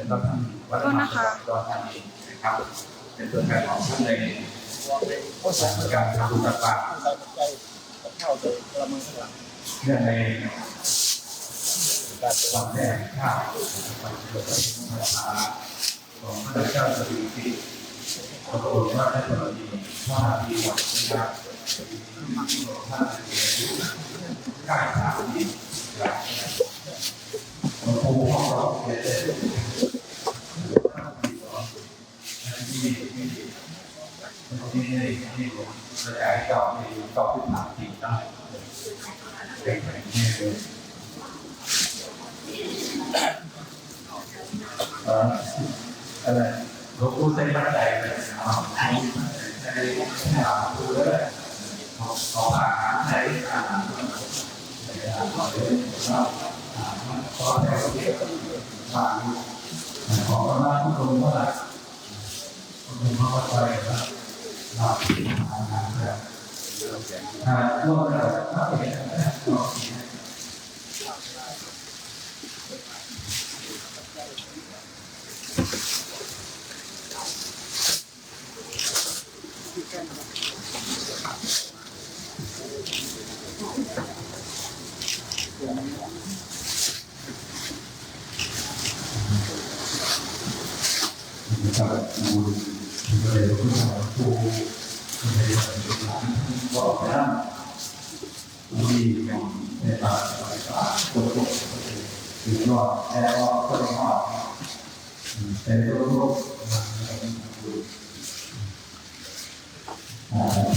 เป็นต้นท่านวัฒนธรรมตัวท่านนะครับ เป็นตัวแทนของท่านในการทำบุญตักบาตรใส่ใจกับข้าวใส่กระมังข้างหลังเนื่องในการวันแรกข้าววันเกิดพระพาของพระเจ้าสิริกิติ์พระองค์ว่าได้ตลอดดีว่าดีหวังนะครับท่านกายสามดีครับพระองค์ของเราเป็นที่ที่ที่นี่ที่ผม กระจายต่อในต่อขึ้นมาจริงได้เป็นแบบนี้เลยเอ่ออะไรหลวงปู่เส้นบันไดเลยอ๋อในในหาดูเลยขอขออาหารในอาหารในอาหารขอเลยครับขอแถวเดียวมาขอพระราชทุกคนว่าคุณพ่อไปครับรับอาหารแบบอ่ากันครับเห็นนะครับนะครับมูลก็เลยรู้ว่าผู้ในบ อกนะมีในป่าป่าตัวตก ถึงว่าแล้วก็ก็ต้องว่าแต่ตัวตกอ่า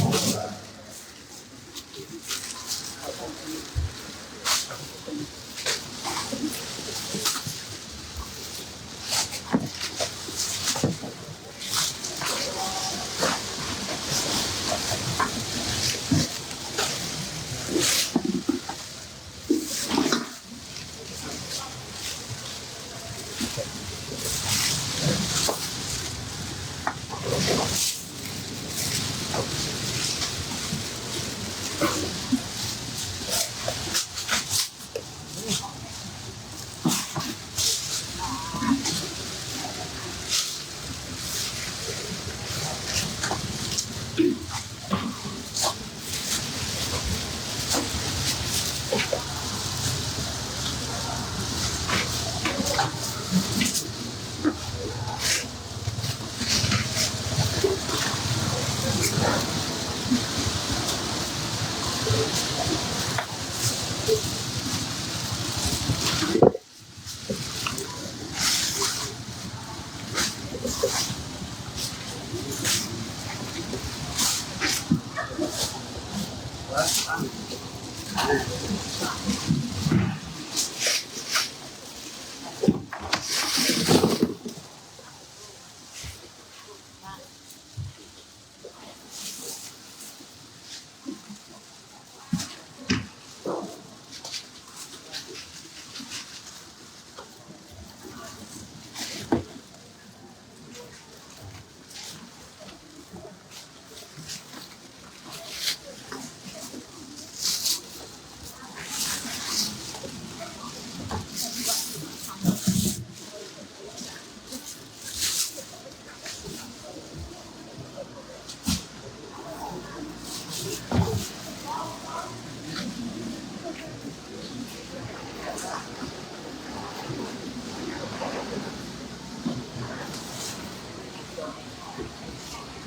Ha?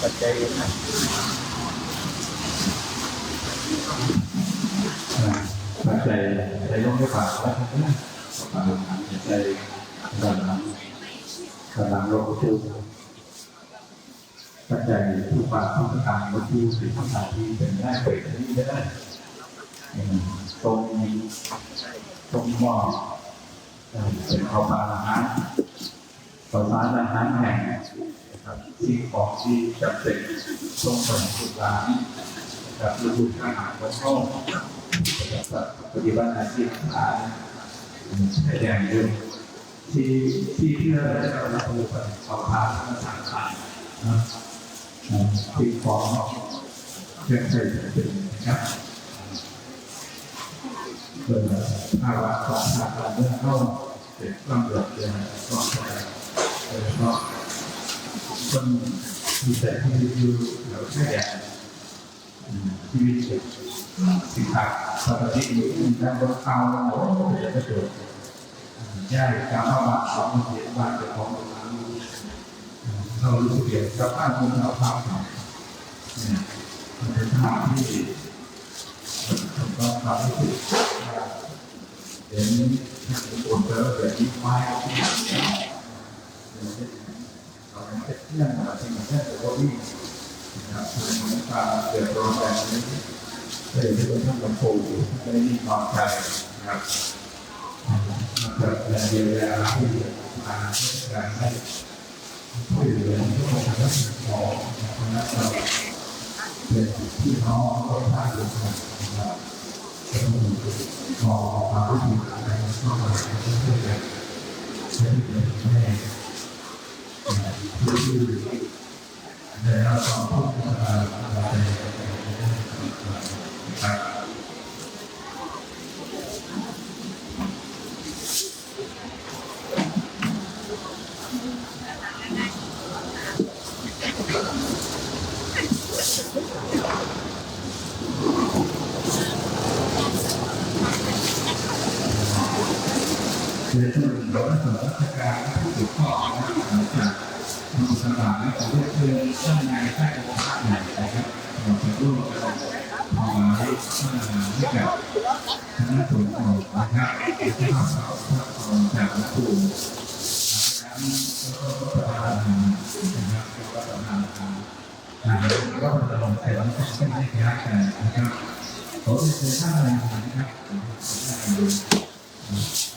ปัจจัยนะปัจจัยใจลงไม่ผ่านแล้วครับผ่านใจกำลังกำลังลงทุนปัจจัยผู้ฝากผู้ประกันวัตถุสิ่งต่างที่เป็นได้เปิดที่ได้ตรงตรงหม้อเป็นข้าวปลาอาหาร ข้าวสารอาหารแห้งนะครับสิ่งของที่จำเป็นต้องส่งสุร้านนะครับฤดูอาหารของเขานะครับปฏิบัติหน้าที่ทางแสดงอยู่ที่ที่เพื่อเราเราดูกันข้าวปลางสามขันนะสิ่งของเครื่องใช้จำเป็นนะครับเปิดภาวะของทางการเมือเข้าเป็นความเดือดร้อนก่อนไป โดยเฉพาะคนมีแต่ที่อยู่แถวชายแดนชีวิตสินค้าปกติอยู่ที่การบริการโอ้โหจะเกิดย่ายการเข้ามาของเสียบ้านเป็นของเรารู้สึกเกี่ยวกับภาพมุมเราภาพเรามันเป็นภาพที่ผมก็ความรู้สึกเห็นทานปวดเจอแบบนี้ไม้ที่ เราเป็นเพื่อนเราเป็นเพื่อนแต่ว่าวิ่งนะครับมันความเดือดร้อนแบบนี้เลยที่ท่านหลวงปู่ไม่ได้มีความใจนะครับมันเกิดแรงเยียวยาที่มาเพื่อการให้ช่วยเหลือทุกคนทั้งหมอนะครับเราเป็นพี่น้องคนไทยนะครับมองความรู้สึกอะไรก็มาเพื่อจะใช้เป็นแม่ ที่ได้รับความพูดมาอะไร ครับเรียนรู้โดยส่วาชการผู้ถือข้อนะครับมีสถานของเรื่องเรื่องในใต้องค์พระใหญ่นะครับเราจะร่วมกันทำมาให้ให้กับคณะสงฆ์นะครับที่ทำเราจากหลวงปู่แล้วก็ประธานนะครับก็ประธานนะครับก็จะลงไปแล้วก็เส้นให้ย้ายกันนะครับขอเชิญท่านนะครับ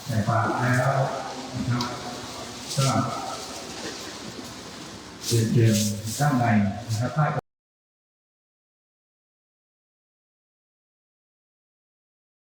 แต่ฝากแล้วนะครับก็ เรียนเรียนด้านในนะครับใต้ก